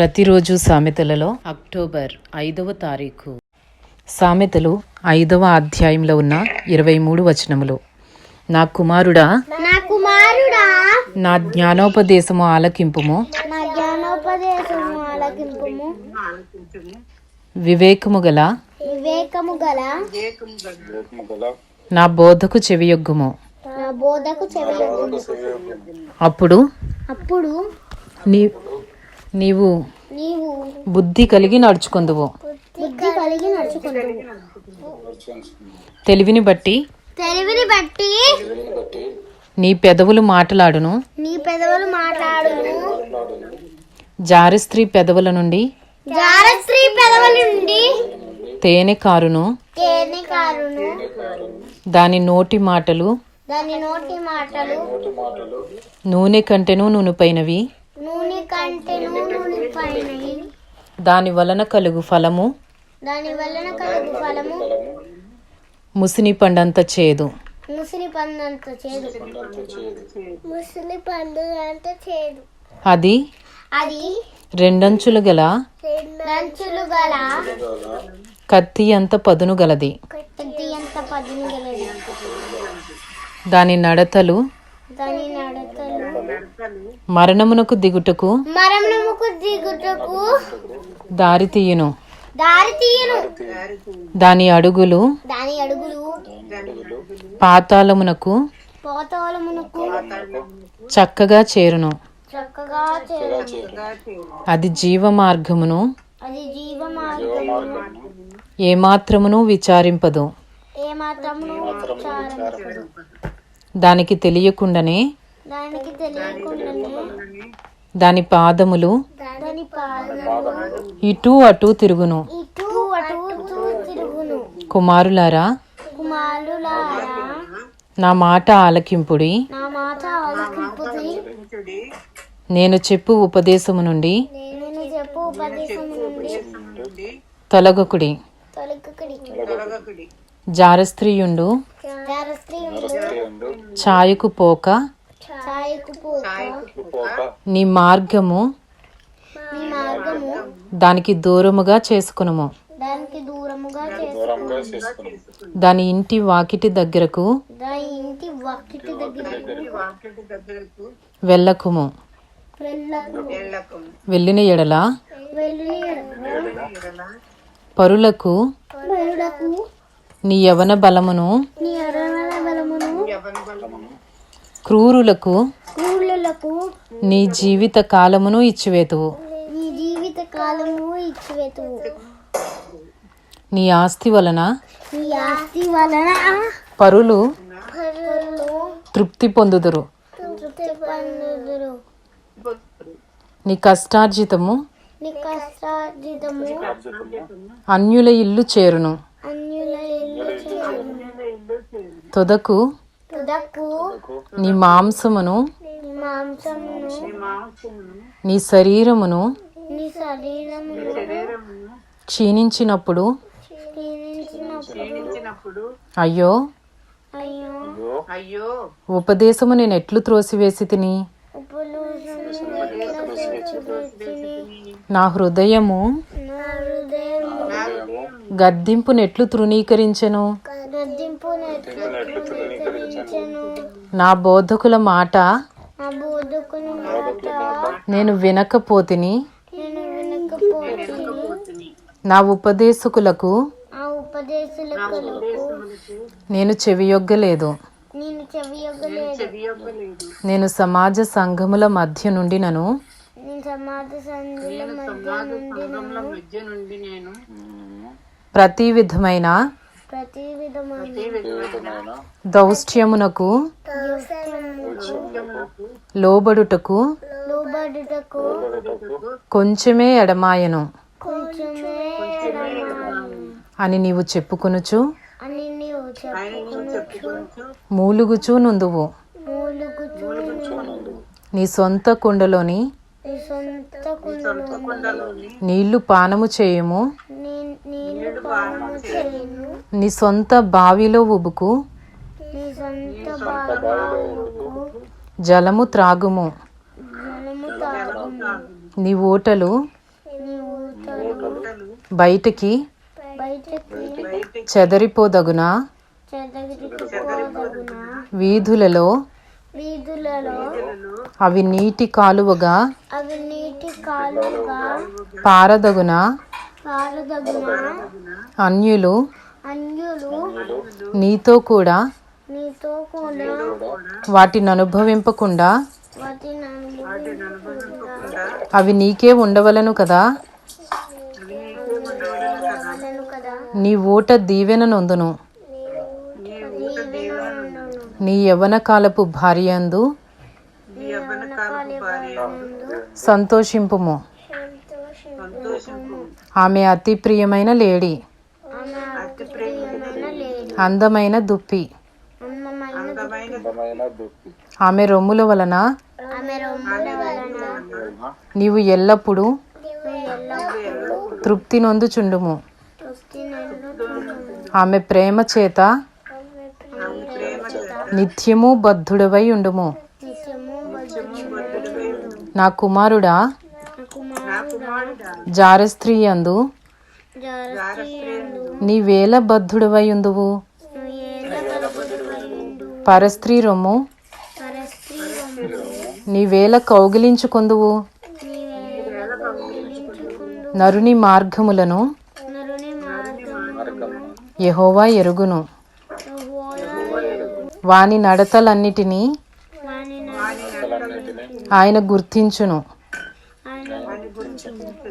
ప్రతిరోజు సామెతలలో అక్టోబర్ ఐదవ తారీఖు. సామెతలు ఐదవ అధ్యాయంలో ఉన్న ఇరవై మూడు వచనములు. నా కుమారుడా నా కుమారుడా నా జ్ఞానోపదేశము ఆలకింపుము. నా జ్ఞానోపదేశము ఆలకింపుము. వివేకము గల వివేకము గల నా బోధకు చెవియొగ్గుము. నా బోధకు చెవియొగ్గుము. అప్పుడు అప్పుడు నీ నీవు బుద్ధి కలిగి నడుచుకుందువు. తెలివిని బట్టి తెలివిని బట్టి నీ పెదవులు మాటలాడును. నీ పెదవులు మాట్లాడును. జారస్త్రీ పెదవుల నుండి జారస్త్రీ పెదవుల నుండి తేనె కారును. తేనె కారును. దాని నోటి మాటలు దాని నోటి మాటలు నూనె కంటెను నూనెపైనవి. నూనె నూనె దాని వలన కలుగు ఫలము? దాని వలన కలుగు ఫలము? ముసిని పండంత చేదు. ముసిలి పండు అంత చేదు. ముసిలి పండు అంత చేదు. అది? అది రెండంచులు గల? దంచులు గల కత్తి అంత పదును గలది. ఇది ఎంత పదును గలది. దాని నడతలు? మరణమునకు దిగుటకు మరణముకు దిగుటకు దారి తీయును. దారి తీయను. దాని అడుగులు దాని అడుగులు పాతాళమునకు పోతవలమునకు చక్కగా చేరును. చక్కగా చేరు అది జీవ మార్గమును అది జీవ మార్గమును ఏమాత్రమును విచారింపదు. ఏ మాత్రమును ఉచ్చారించదు దానికి తెలియకుండానే దాని పాదములు ఇటు అటు తిరుగును. కుమారులారా కుమారులారా నా మాట ఆలకింపుడి. నా మాట ఆలకింపుది నేను చెప్పు ఉపదేశము నుండి నేను చెప్పు ఉపదేశం నుండి తొలగకుడి. తొలగకడి. జారస్త్రీయుండు ఛాయకు పోక. నీ మార్గము. నీ మార్గము. దానికి దూరముగా చేసుకునుము. దానికి దూరముగా చేసుకుని దాని ఇంటి వాకిటి దగ్గరకు. దాని ఇంటి వాకిటి దగ్గరకు. వెళ్ళకుము. వెళ్ళకు వెళ్ళిన ఎడల. పరులకు. నీ యవన బలమును. నీ క్రూరులకు ఊళ్ళకు నీ జీవిత కాలమును ఇచ్చివేతువు. నీ జీవిత కాలము ఇచ్చివేతువు. నీ ఆస్తి వలన నీ ఆస్తి వలన పరులు పరులు తృప్తి పొందుదురు. తృప్తి పొందుదురు. నీ కష్టార్జితము నీ కష్టార్జితము అన్యుల ఇల్లు చేరును. అన్యుల ఇల్లు చేరును. తొదకు తుదకు. నీ మాంసమును నీ శరీరమును నీ శరీరమును క్షీణించినప్పుడు అయ్యో అయ్యో. ఉపదేశము నేను ఎట్లు త్రోసివేసి తిని? నా హృదయము నా హృదయం గద్దింపు నెట్లు తృణీకరించెను? నా బోధకుల మాట నేను వినకపోతిని. నా ఉపదేశకులకు నేను చెవియొగ్గలేదు. నేను సమాజ సంఘముల మధ్య నుండి నను. నేను సమాజ సంధుల మధ్య నుండి నేను. ప్రతి విధమైన ప్రతి విధమైన దౌష్ట్యమునకు లోబడుటకు లోబడుటకు కొంచెమే ఎడమాయను. అని నీవు చెప్పుకొనుచు అని నీవు చెప్పుకొనొచ్చు మూలుగుచూ నుందువు. నీ సొంత కుండలోని నీళ్ళు పానము చేయుము. నీ సొంత బావిలో ఉబుకు. జలము త్రాగుము. నీ ఓటలు బయటికి బయటకి చెదరిపోదగునా. వీధులలో వీధులలో అవి నీటి కాలువగా అవి నీటి కాలువగా పారదగున పారదగున. అన్యులు. అన్యులు. నీతో కూడా. నీతో కూడా. వాటిని అనుభవింపకుండా. అవి నీకే ఉండవలను కదా. నీ ఊట దీవెన నొందును. నీ యవ్వన కాలపు భార్యందు సంతోషింపుము. సంతోషింపు ఆమె అతి ప్రియమైన లేడీ. అందమైన దుప్పి. ఆమె రొమ్ముల వలన నీవు ఎల్లప్పుడూ తృప్తి నొందుచుండుము. ఆమె ప్రేమ చేత నిత్యము బద్ధుడవై ఉండుము. నా కుమారుడా నా కుమారుడా జారస్త్రీ అందు జారస్త్రీయందు నీవేల బద్ధుడవై ఉందువు నువ్వు ఏల బద్ధుడవై ఉండు. పరస్త్రీ రొమ్ము రొమ్ము నీవేల కౌగిలించుకొందువు. నరుని మార్గములను యెహోవా ఎరుగును. వాని నడతలన్నిటినీ. ఆయన గుర్తించును.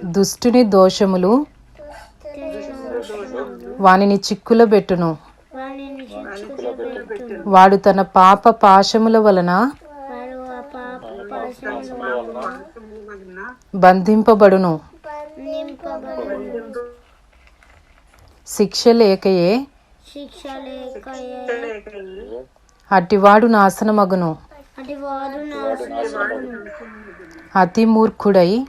దుష్టుని దోషములు వానిని చిక్కులబెట్టును వానిని శిక్షించబెట్టును. వాడు తన పాప పాశముల వలన బంధింపబడును. శిక్ష లేకయే అట్టివాడు నాశనమగును అతి మూర్ఖుడై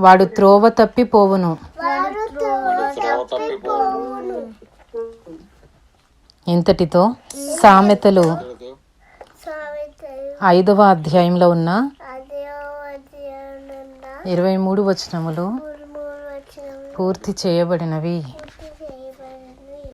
వాడు త్రోవ తప్పిపోవును. ఇంతటితో సామెతలు ఐదవ అధ్యాయంలో ఉన్న ఇరవై మూడు వచనములు పూర్తి చేయబడినవి.